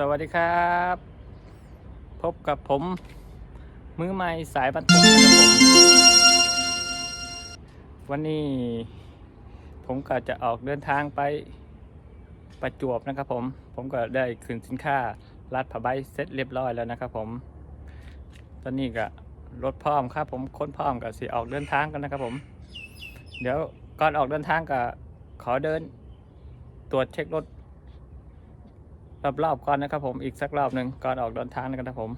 สวัสดีครับ พบกับผม มือใหม่สายบรรทุกนะครับผมวันนี้ ผมก็จะออกเดินทางไปประจวบนะครับผม ผมก็ได้คืนสินค้ารัดผ้าใบเสร็จเรียบร้อยแล้วนะครับผม ตอนนี้ก็รถพร้อมครับ ผมค้นพร้อมกับสิออกเดินทางกันนะครับผม เดี๋ยวก่อนออกเดินทางก็ขอเดิน ตรวจเช็ครถ รอบๆก่อนนะครับผมอีกสักรอบหนึ่งก่อนออกเดินทางนะครับผม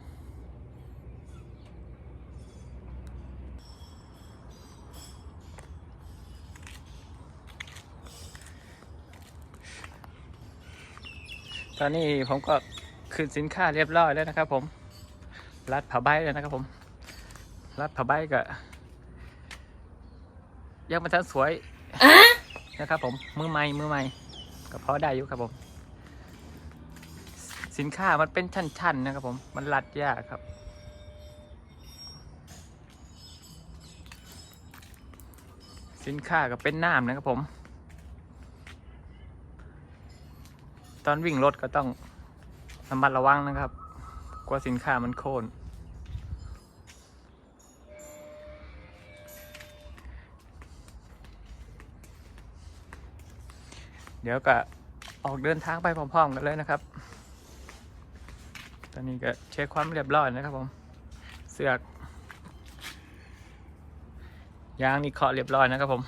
ตอนนี้ผมก็คืนสินค้าเรียบร้อยแล้วนะครับผมรัดผ้าใบแล้วนะครับผมรัดผ้าใบก็ยังไมาทันสวยนะครับผมมือใหม่มือใหม่ก็พอได้อยู่ครับผม สินค้ามันเป็นชั้นๆนะครับผม มันรัดยากครับ สินค้าก็เป็นน้ำนะครับผม ตอนวิ่งรถก็ต้องระมัดระวังนะครับ กลัวสินค้ามันโค่นเดี๋ยวก็ออกเดินทางไปพร้อมๆกันเลยนะครับ อนนี้ก็เช็คความเรียบร้อยนะครับผม เสือกยางนี่เคาะเรียบร้อยนะครับผม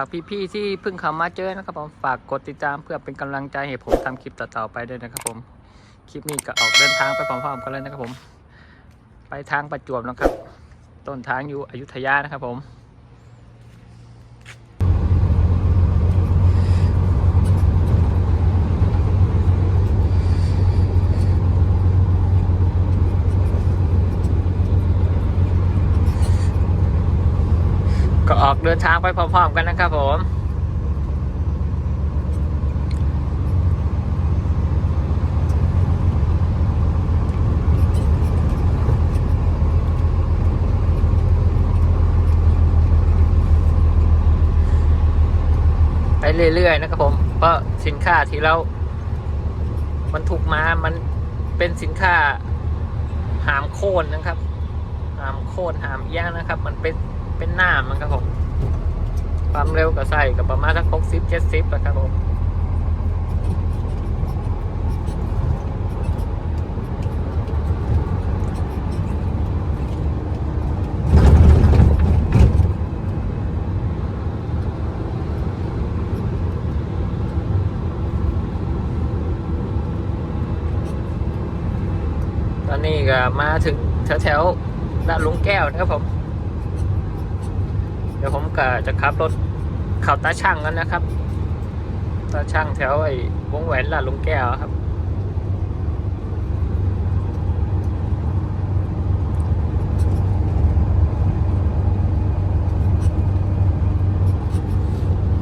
ากพี่ๆที่เพิ่งเข้ามาเจอนะครับผมฝากกดติดตามเพื่อเป็นกำลังใจให้ผมทำคลิปต่อๆไปด้วยนะครับผมคลิปนี้ก็ออกเดินทางไปพร้อมๆกันเลยนะครับผม ไปทางประจวบนะครับ ต้นทางอยู่อยุธยานะครับผม ออกเดินทางไปพร้อมๆกันนะครับผมไปเรื่อยๆนะครับผม เพราะสินค้าที่เราบรรทุกมา มันเป็นสินค้าหามโค่นนะครับ หามโค่นหามย่างนะครับ มันเป็น เป็นหน้ามันครับผม ความเร็วก็ใส่กับประมาณสักหกสิบเจ็ดสิบนะครับผมตอนนี้ก็มาถึงแถวๆด้านลุงแก้วนะครับผม ดี๋ยวผมก็จะขับรถเข่าตาช่างกันนะครับ ตาช่างแถวไอ้วงแหวนลาดลุงแก้วครับ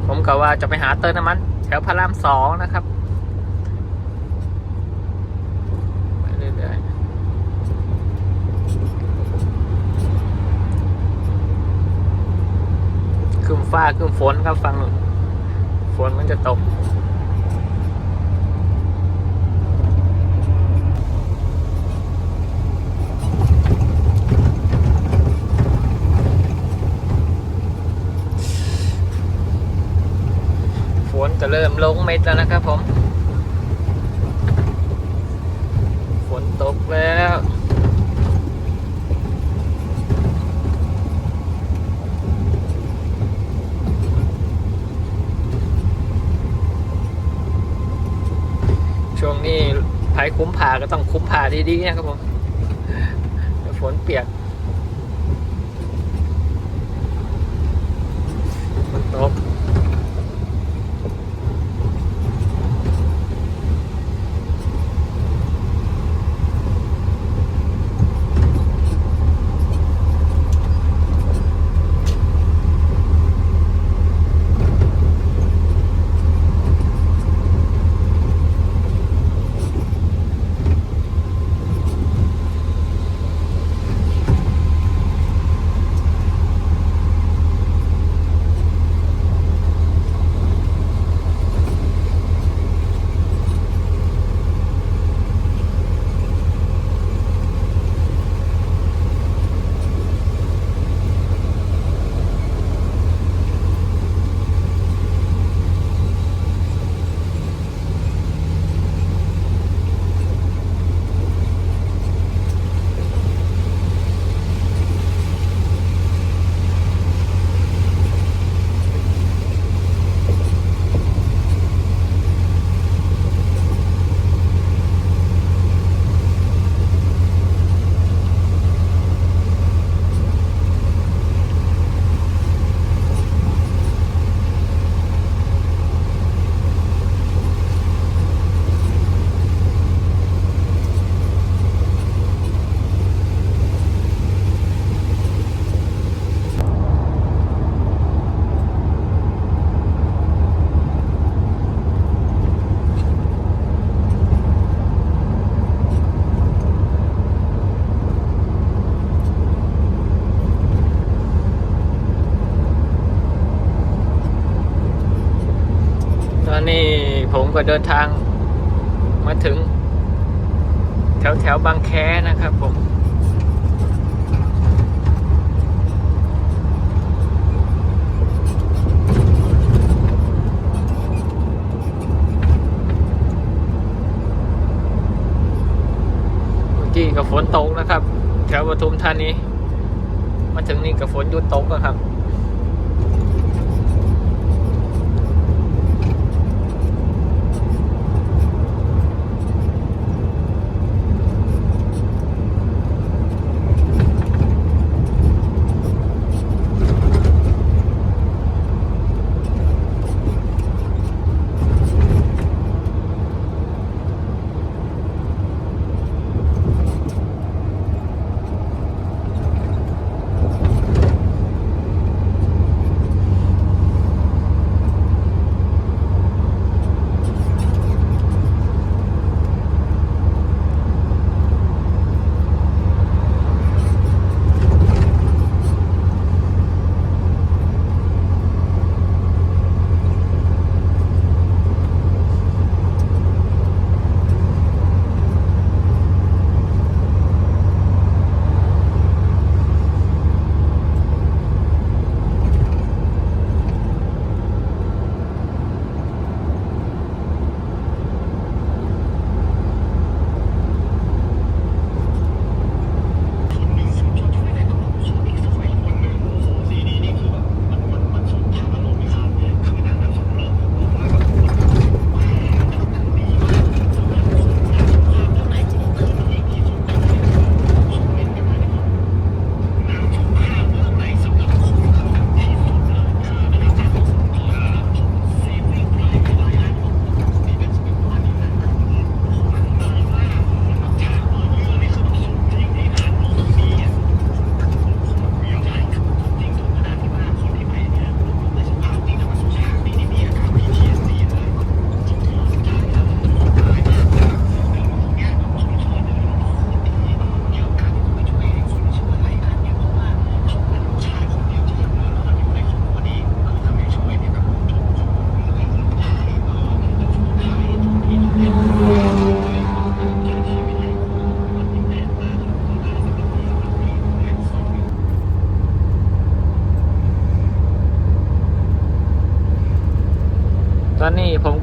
ผมก็ว่าจะไปหาเติมน้ำมัน แถวพระรามสองนะครับ ไปเรื่อยๆ คืม ฟ้าคืมฝนครับฟังนู่นฝนมันจะตก ฝนจะเริ่มลงเม็ดแล้วนะครับผม ฝนตกแล้วงนี้ภายคุ้มผ่าก็ต้องคุ้มผ่าดีๆนะครับผมฝนเปียกฝนตก ผมก็เดินทางมาถึง แถวแถวบางแคนะครับผม เมื่อกี้กับฝนตกนะครับ แถวปทุมธานีมาถึงนี่กับฝนหยุดตกอะครับ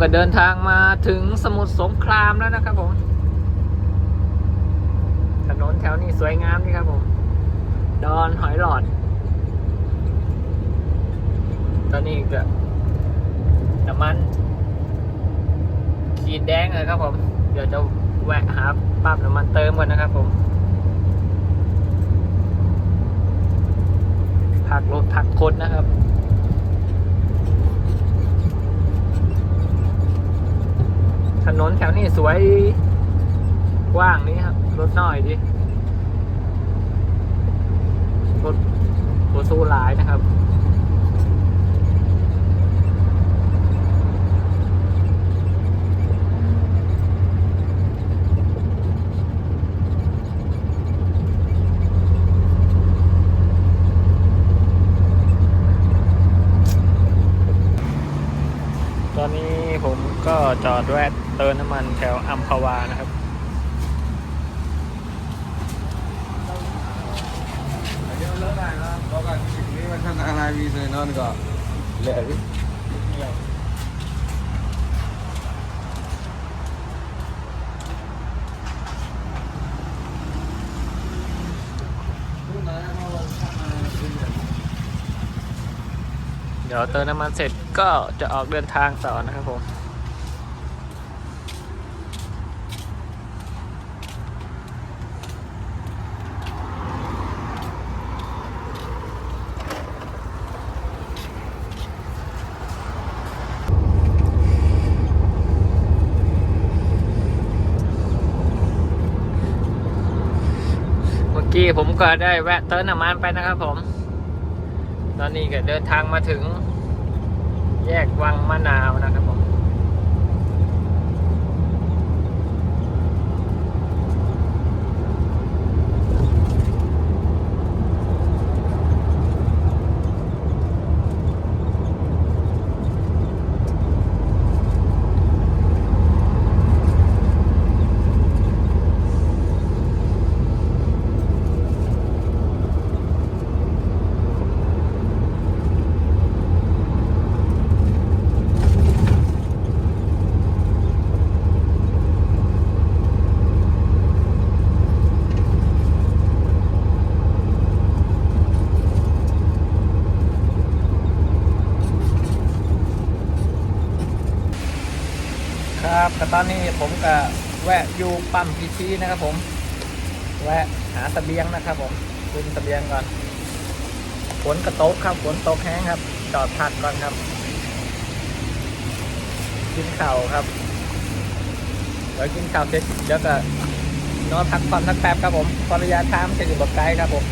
ก็เดินทางมาถึงสมุทรสงครามแล้วนะครับผม ถนนแถวนี้สวยงามนี่ครับผม ดอนหอยหลอด ตอนนี้ก็น้ำมัน ขีดแดงเลยครับผม เดี๋ยวจะแวะหาปั๊มน้ำมันเติมก่อนนะครับผมพักรถพักคนนะครับ ถนนแถวนี้สวยกว้างนี้ครับรถน้อยดิรถรถสู้หลายนะครับตอนนี้ผมก็จอดแวะ เติมน้ำมันแถวอัมพวานะครับ Bagan ini macam nak nabi saya non ka. Lek ni. เดี๋ยวเติมน้ำมันเสร็จก็จะออกเดินทางต่อนะครับผม กี้ผมก็ได้แวะเติมน้ำมันไปนะครับผม ตอนนี้ก็เดินทางมาถึง แยกวังมะนาวนะครับผม ต ครับก็ตอนนี้ผมก็แวะอยู่ปั๊มพีชีนะครับ ผม แวะหาเสบียงนะครับ ผมดึงเสบียงก่อนฝนกระตกครับฝนตกแห้งครับ จอดพักก่อนครับกินข้าวครับเดี๋ยวกินข้าวเสร็จเดี๋ยวก็นอนพักผ่อนสักแป๊บครับผมพอรยะทางมันจะอยู่บนไกลครับผม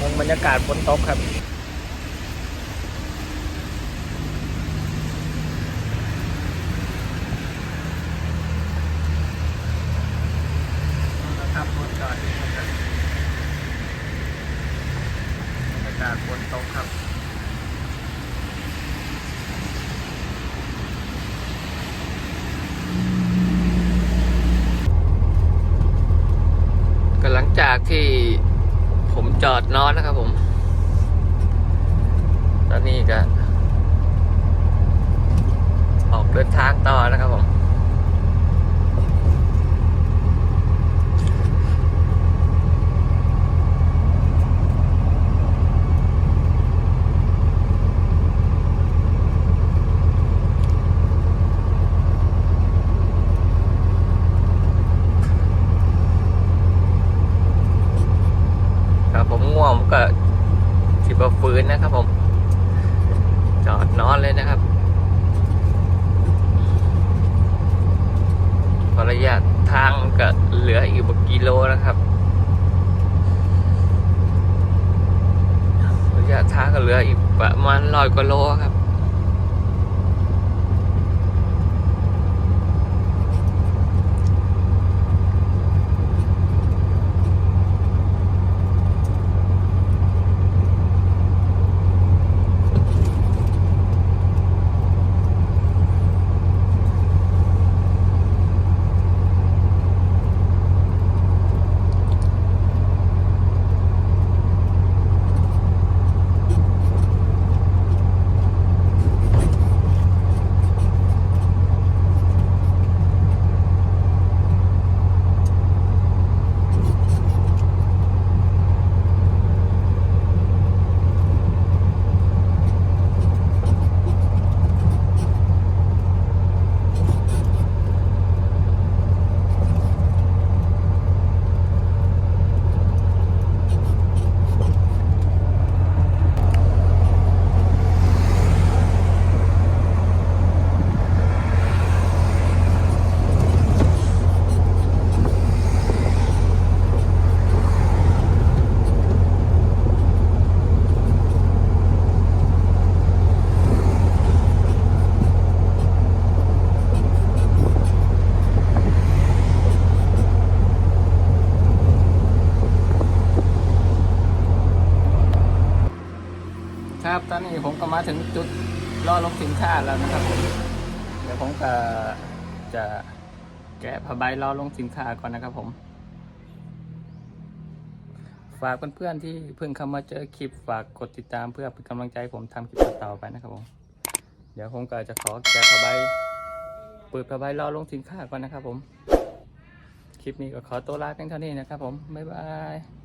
มองบรรยากาศฝนตกครับรถจอดที่ครับบรรยากาศฝนตกครับ ก็หลังจากที่ ผมจอดนอนนะครับผม ตอนนี้ก็ ออกเดินทางต่อนะครับผม ผมง่วงผมก็สิบฟื้นนะครับ ผม จอดนอนเลยนะครับระยะทางก็เหลืออีกบกิโลนะครับระยะทางก็เหลืออีกประมาณร้อยกว่าโลครับ ถึงจุดรอลงสินค้าแล้วนะครับผมเดี๋ยวผมก็จะแกะผ้าใบรอลงสินค้าก่อนนะครับผมฝากเพื่อนๆที่เพิ่งเข้ามาเจอคลิปฝากกดติดตามเพื่อเป็นกำลังใจผมทำคลิปต่อไปนะครับผม เดี๋ยวผมก็จะขอแกะผ้าใบเปิดผ้าใบรอลงสินค้าก่อนนะครับผม คลิปนี้ก็ขอตัวลาเพียงเท่านี้นะครับผม บ๊ายบาย